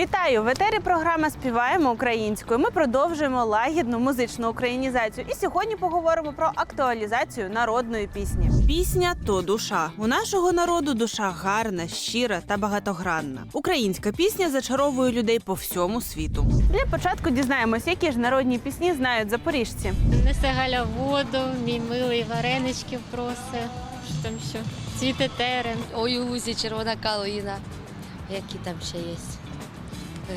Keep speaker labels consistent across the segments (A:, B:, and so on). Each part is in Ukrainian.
A: Вітаю! В етері програма Співаємо українською. Ми продовжуємо лагідну музичну українізацію. І сьогодні поговоримо про актуалізацію народної пісні. Пісня то душа. У нашого народу душа гарна, щира та багатогранна. Українська пісня зачаровує людей по всьому світу. Для початку дізнаємось, які ж народні пісні знають запоріжці.
B: Несе Галя воду, мій милий вареничків. Що там ще? Цвіте терен.
C: Ой, у лузі червона калина. Які там ще є?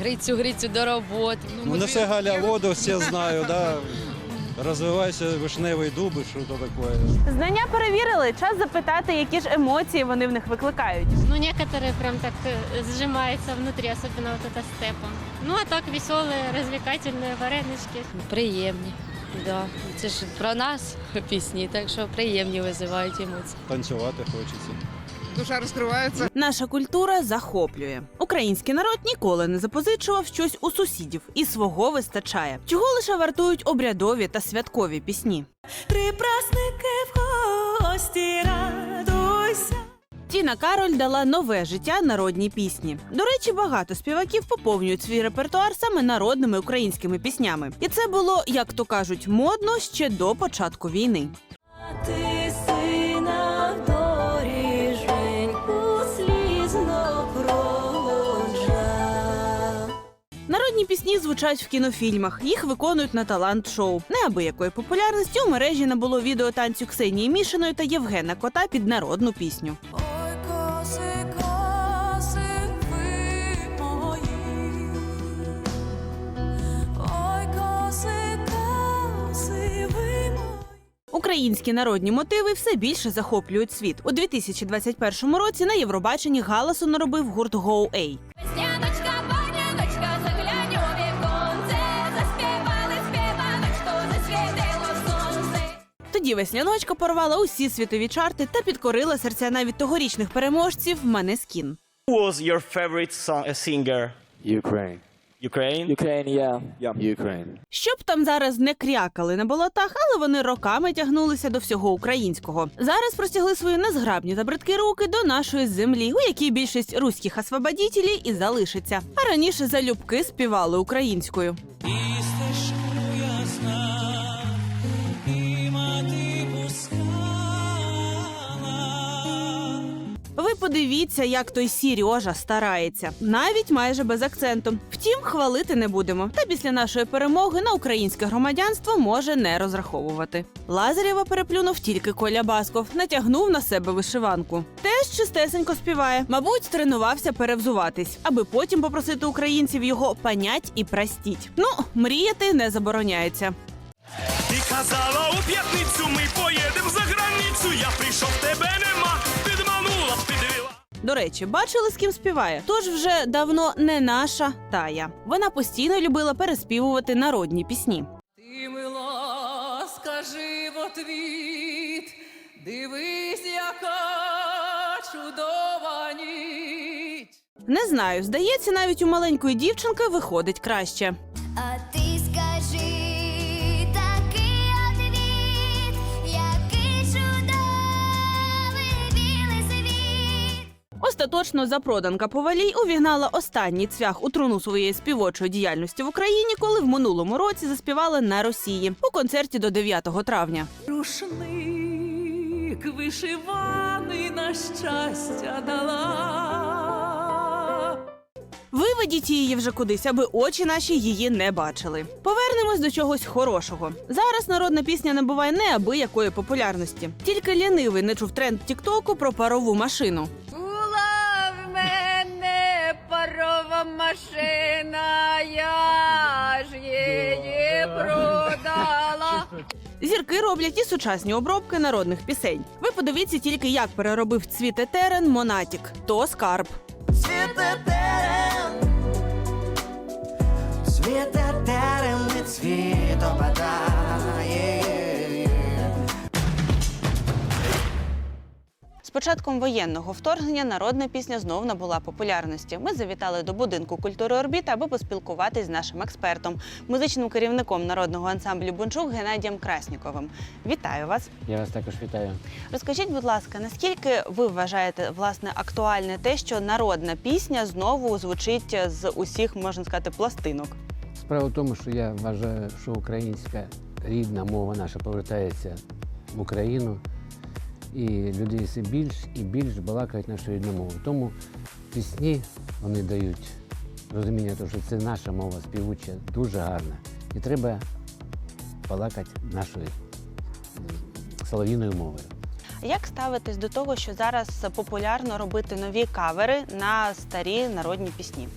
C: Грицю, грицю до роботи.
D: Ну, несе Галя воду, все знаю, да. Розвивайся, вишневий дуби, що то таке.
A: Знання перевірили. Час запитати, які ж емоції вони в них викликають.
B: Ну, некоторые прям так э, сжимаются внутри, особенно вот это степом. Ну, а так веселые, развлекательные варенички.
C: Приємні. Да. Це ж про нас пісні, так що приємні визивають емоції.
D: Танцювати хочеться.
E: душа розкривається.
A: Наша культура захоплює. Український народ ніколи не запозичував щось у сусідів, і свого вистачає. Чого лише вартують обрядові та святкові пісні.
F: Три праздники в гості радуйся.
A: Тіна Кароль дала нове життя народній пісні. До речі, багато співаків поповнюють свій репертуар саме народними українськими піснями. І це було, як то кажуть, модно ще до початку війни. Народні пісні звучать в кінофільмах. Їх виконують на талант-шоу. Неабиякої популярності у мережі набуло відео танцю Ксенії Мішиної та Євгена Кота під народну пісню. Українські народні мотиви все більше захоплюють світ. У 2021 році на Євробаченні галасу наробив гурт Go A. Тоді весняночка порвала усі світові чарти та підкорила серця навіть тогорічних переможців Манескін.
G: Who was your favorite song, uh, singer?
H: Ukraine.
G: Ukraine?
H: Ukraine, yeah. Yeah. Ukraine.
A: Щоб там зараз не крякали на болотах, але вони роками тягнулися до всього українського. Зараз простягли свої незграбні та бридкі руки до нашої землі, у якій більшість руських освободітелів і залишиться. А раніше залюбки співали українською. Ви подивіться, як той Сірьожа старається, навіть майже без акценту. Втім, хвалити не будемо. Та після нашої перемоги на українське громадянство може не розраховувати. Лазарєва переплюнув тільки Коля Басков, натягнув на себе вишиванку. Теж чистесенько співає. Мабуть, тренувався перевзуватись, аби потім попросити українців його панять і простіть. Ну, мріяти не забороняється.
I: Ти казала у п'ятницю, ми поїдемо за границю. Я прийшов, тебе нема.
A: До речі, бачили, з ким співає. Тож вже давно не наша тая. Вона постійно любила переспівувати народні пісні.
F: Ти мила, скажи в отвіт, дивись, яка чудова ніч.
A: Не знаю, здається, навіть у маленької дівчинки виходить краще.
J: А ти
A: Остаточно запроданка Повалій увігнала останній цвях у труну своєї співочої діяльності в Україні, коли в минулому році заспівала на Росії у концерті до 9 травня.
F: Рушник вишиваний на щастя дала.
A: Виведіть її вже кудись, аби очі наші її не бачили. Повернемось до чогось хорошого. Зараз народна пісня набуває неабиякої популярності. Тільки лінивий не чув тренд Тіктоку про парову машину.
B: Машина, я ж її продала.
A: Зірки роблять і сучасні обробки народних пісень. Ви подивіться тільки, як переробив цвіте терен Монатік. То скарб.
K: Світе терен, світе терен, не світу
A: початком воєнного вторгнення народна пісня знов набула популярності. Ми завітали до будинку культури Орбіта, аби поспілкуватись з нашим експертом, музичним керівником народного ансамблю Бунчук Геннадієм Красніковим. Вітаю вас!
H: Я вас також вітаю.
A: Розкажіть, будь ласка, наскільки ви вважаєте власне актуальне те, що народна пісня знову звучить з усіх, можна сказати, пластинок?
H: Справа в тому, що я вважаю, що українська рідна мова наша повертається в Україну, і люди все більш і більш балакають нашу рідну мову. Тому пісні вони дають розуміння, того, що це наша мова співуча, дуже гарна. І треба балакати нашою солов'їною мовою.
A: Як ставитесь до того, що зараз популярно робити нові кавери на старі народні пісні?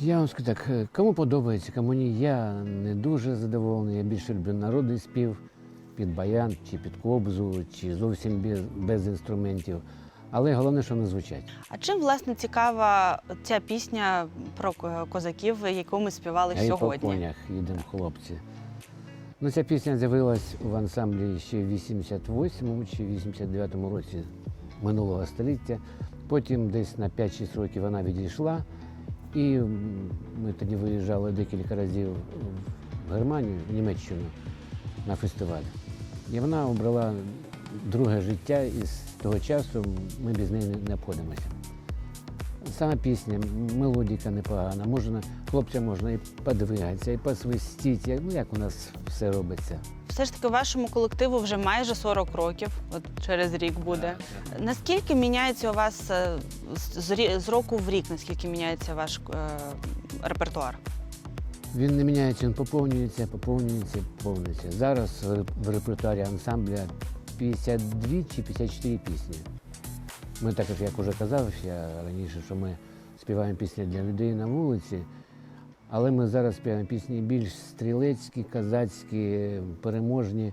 H: Я вам скажу так, кому подобається, кому ні, я не дуже задоволений. Я більше люблю народний спів під баян, чи під кобзу, чи зовсім без, без інструментів. Але головне, що не звучать.
A: А чим власне цікава ця пісня про ко- козаків, яку ми співали
H: А й по конях їдемо хлопці. Ну, ця пісня з'явилась в ансамблі ще в 88-му чи 89-му році минулого століття. Потім десь на 5-6 років вона відійшла. І ми тоді виїжджали декілька разів в Германію, в Німеччину на фестиваль. І вона обрала друге життя, і з того часу ми без неї не- обходимося. Сама пісня, мелодіка непогана. Можна, хлопцям можна і подвигатися, і посвистіти. як- Ну, як у нас все робиться.
A: Все ж таки, вашому колективу вже майже 40 років, от через рік буде. Наскільки міняється у вас е, з з року в рік, наскільки міняється ваш е, репертуар?
H: Він не міняється, він поповнюється, поповнюється, поповнюється. Зараз в репертуарі ансамбля 52 чи 54 пісні. Ми також, як вже казав я раніше, що ми співаємо пісні для людей на вулиці, але ми зараз співаємо пісні більш стрілецькі, казацькі, переможні.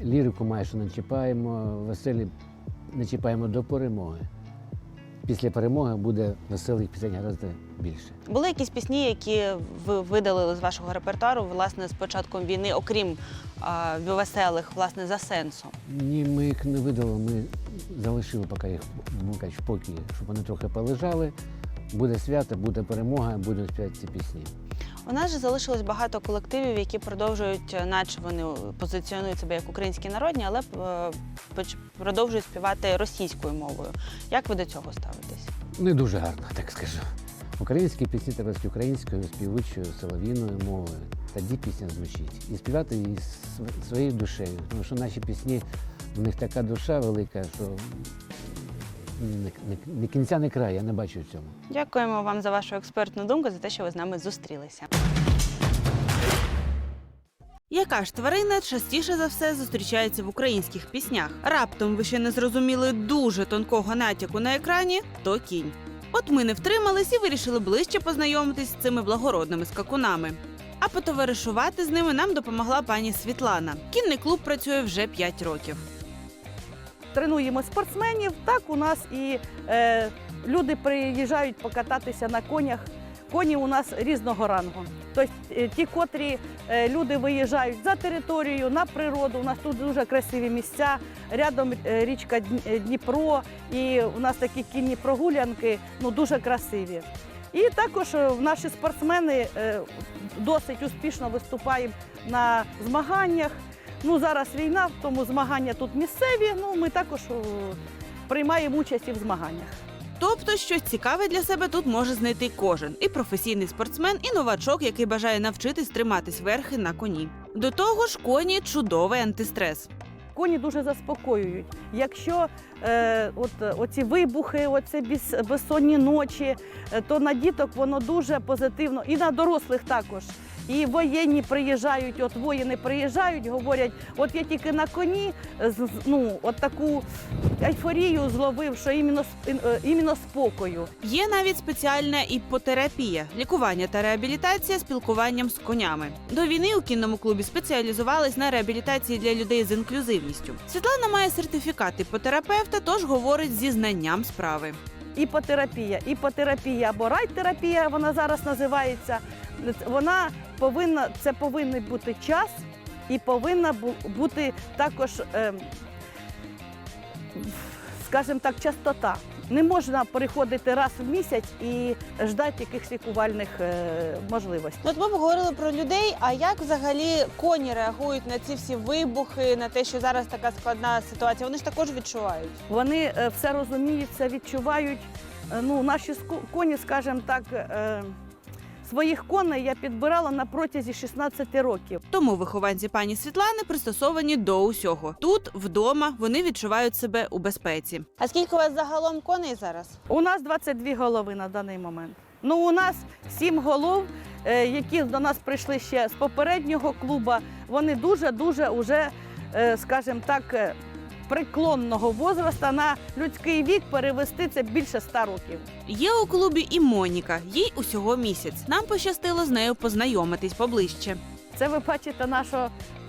H: Лірику майже не чіпаємо, веселі не чіпаємо до перемоги. Після перемоги буде веселих пісень гораздо більше.
A: Були якісь пісні, які ви видалили з вашого репертуару, власне, з початком війни, окрім а, веселих, власне, за сенсом?
H: Ні, ми їх не видали, ми залишили поки їх мукач в покій, щоб вони трохи полежали. Буде свято, буде перемога, будемо співати ці пісні.
A: У нас же залишилось багато колективів, які продовжують, е, наче вони позиціонують себе як українські народні, але е, продовжують співати російською мовою. Як ви до цього ставитесь?
H: Не дуже гарно, так скажу. Українські пісні треба співати українською, співучою, солов'їною мовою. Тоді пісня звучить. І співати її своєю душею. Тому що наші пісні, в них така душа велика, що не, кінця, не краю, я не бачу в цьому.
A: Дякуємо вам за вашу експертну думку, за те, що ви з нами зустрілися. Яка ж тварина частіше за все зустрічається в українських піснях? Раптом ви ще не зрозуміли дуже тонкого натяку на екрані, то кінь. От ми не втримались і вирішили ближче познайомитись з цими благородними скакунами. А потоваришувати з ними нам допомогла пані Світлана. Кінний клуб працює вже 5 років.
L: Тренуємо спортсменів. Так у нас і е, люди приїжджають покататися на конях. Коні у нас різного рангу. Тобто е, ті, котрі е, люди виїжджають за територію, на природу. У нас тут дуже красиві місця. Рядом е, річка Дніпро, і у нас такі кінні прогулянки ну, дуже красиві. І також наші спортсмени досить успішно виступають на змаганнях. Ну, зараз війна, тому змагання тут місцеві. Ну, ми також приймаємо участь і в змаганнях.
A: Тобто, щось цікаве для себе тут може знайти кожен і професійний спортсмен, і новачок, який бажає навчитись триматись верхи на коні. До того ж, коні чудовий антистрес.
L: Коні дуже заспокоюють. Якщо е, от, е, оці вибухи, оці без, безсонні ночі, е, то на діток воно дуже позитивно, і на дорослих також. І воєнні приїжджають, от воїни приїжджають, говорять, от я тільки на коні ну, от таку ейфорію зловив, що іменно, е, іменно спокою.
A: Є навіть спеціальна іпотерапія, лікування та реабілітація спілкуванням з конями. До війни у кінному клубі спеціалізувались на реабілітації для людей з інклюзивністю. Світлана має сертифікат іпотерапевта, тож говорить зі знанням справи.
L: іпотерапія. Іпотерапія або райтерапія, вона зараз називається. Вона повинна, це повинен бути час і повинна бу- бути також ем, скажімо так, частота. Не можна приходити раз в місяць і ждати якихось лікувальних е, можливостей.
A: От ми говорили про людей. А як взагалі коні реагують на ці всі вибухи, на те, що зараз така складна ситуація? Вони ж також відчувають.
L: Вони е, все розуміють, все відчувають. Е, Ну, наші коні, скажімо так, своїх коней я підбирала на протязі 16 років.
A: Тому вихованці пані Світлани пристосовані до усього. Тут вдома вони відчувають себе у безпеці. А скільки у вас загалом коней зараз?
L: У нас 22 голови на даний момент. Ну, у нас 7 голов, е, які до нас прийшли ще з попереднього клубу. Вони дуже-дуже уже, е, скажімо так, е, преклонного возраста на людський вік перевести це більше 100 років.
A: Є у клубі і Моніка. Їй усього місяць. Нам пощастило з нею познайомитись поближче.
L: Це ви бачите нашу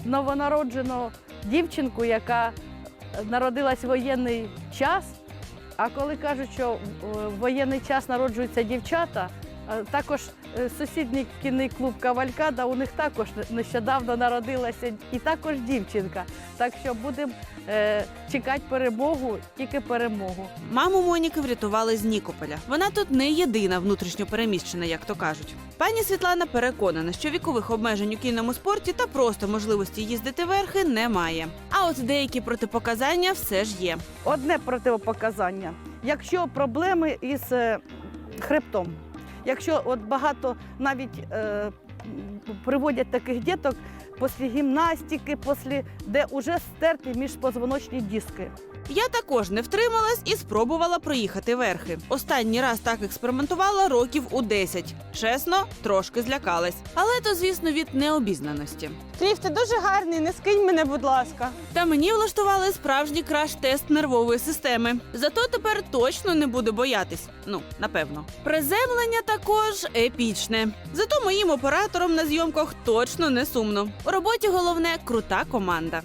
L: новонароджену дівчинку, яка народилась в воєнний час. А коли кажуть, що в воєнний час народжуються дівчата, е, також е, сусідній кінний клуб Кавалькада, у них також нещодавно народилася і також дівчинка. Так що будемо е, чекати перемогу, тільки перемогу.
A: Маму Моніки врятували з Нікополя. Вона тут не єдина внутрішньо переміщена, як то кажуть. Пані Світлана переконана, що вікових обмежень у кінному спорті та просто можливості їздити верхи немає. А от деякі протипоказання все ж є.
L: Одне противопоказання. Якщо проблеми із е, хребтом, якщо от багато навіть е, приводять таких діток після гімнастики, після, де вже стерті міжпозвоночні диски.
A: Я також не втрималась і спробувала проїхати верхи. Останній раз так експериментувала років у 10. Чесно, трошки злякалась. Але то, звісно, від необізнаності. Кліф, ти дуже гарний, не скинь мене, будь ласка. Та мені влаштували справжній краш-тест нервової системи. Зато тепер точно не буду боятись. Ну, напевно. Приземлення також епічне. Зато моїм операторам на зйомках точно не сумно. У роботі головне крута команда.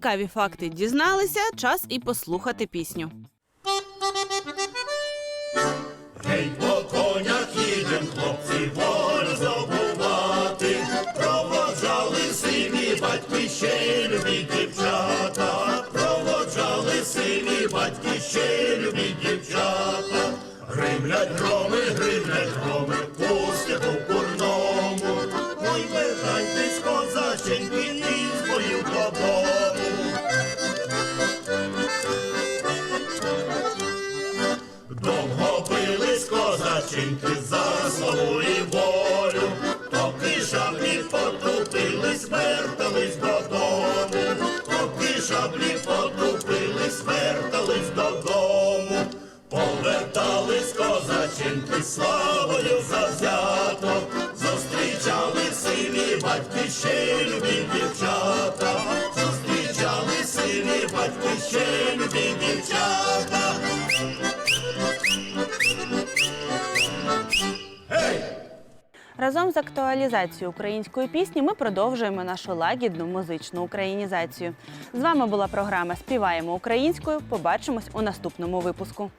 A: Цікаві факти дізналися. Час і послухати пісню.
I: Гей, по конях їдем, хлопці, волю здобувати. Проводжали сині батьки ще й любі дівчата. Проводжали сині батьки ще й любі дівчата. Гримлять громи, гримлять громи, пустять у курному. Козаченьки за славу і волю, поки шаблі потупились, вертались додому, поки шаблі потупились, вертались додому, повертались козаченьки славою завзято, зустрічали сині батьки
A: Разом з актуалізацією української пісні ми продовжуємо нашу лагідну музичну українізацію. З вами була програма Співаємо українською. Побачимось у наступному випуску.